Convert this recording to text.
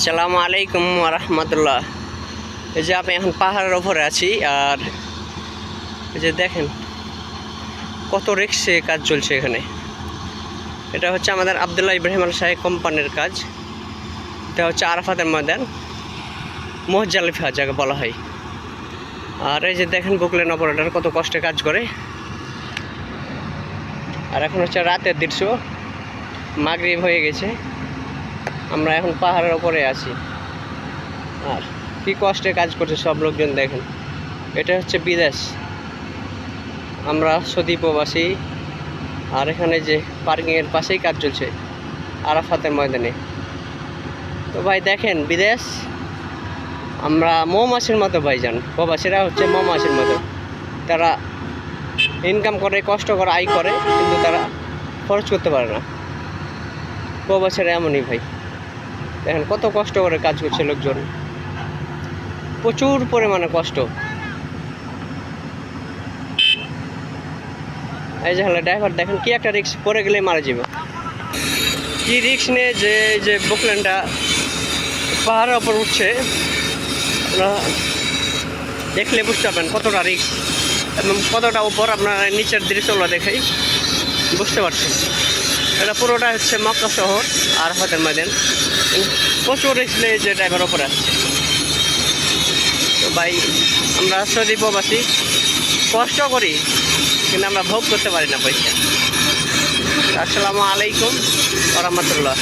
আসসালামু আলাইকুম রহমতুল্লাহ এই যে আমি এখন পাহাড়ের ওপরে আছি, আর এই যে দেখেন কত রিক্সে কাজ চলছে এখানে। এটা হচ্ছে আমাদের আবদুল্লাহ ইব্রাহিম আল শাহের কোম্পানির কাজ। এটা হচ্ছে আরাফাতের ময়দান মহজালিফা যাকে বলা হয়। আর এই যে দেখেন বুকলেন অপারেটার কত কষ্টে কাজ করে। আর এখন হচ্ছে রাতের দৃশ্য, মাগরিব হয়ে গেছে। আমরা এখন পাহাড়ের ওপরে আছি। আর কি কষ্টে কাজ করছে সব লোকজন দেখেন। এটা হচ্ছে বিদেশ। আমরা সৌদি প্রবাসী। আর এখানে যে পার্কিংয়ের পাশেই কাজ চলছে, আরাফাতের ময়দানে। তো ভাই দেখেন, বিদেশ। আমরা মৌমাছির মতো ভাইজান। প্রবাসীরা হচ্ছে মৌমাছির মতো। তারা ইনকাম করে, কষ্ট করে, আয় করে, কিন্তু তারা খরচ করতে পারে না। প্রবাসীরা এমনই ভাই। দেখেন কত কষ্ট করে কাজ করছে লোকজন। প্রচুর পরিমাণে কষ্ট। এই যে হলো ড্রাইভার দেখেন কি একটা রিক্স পরে গেলে মারা যাবে। কি রিক্স নিয়ে যে যে বুকল্যান্ডটা পাহাড়ের ওপর উঠছে দেখলে বুঝতে পারবেন কতটা রিক্স এবং কতটা উপর আপনার নিচের দৃশ্যগুলো দেখেই, বুঝতে পারছেন। এটা পুরোটা হচ্ছে মক্কা শহর আর হাতের ময়দান। প্রচুর নিয়ে যে ড্রাইভার ওপরে আসছে তো ভাই, আমরা সৌদি প্রবাসী। কষ্ট করি, কিন্তু আমরা ভোগ করতে পারি না পয়সা। আসসালামু আলাইকুম রহমতুল্লাহ।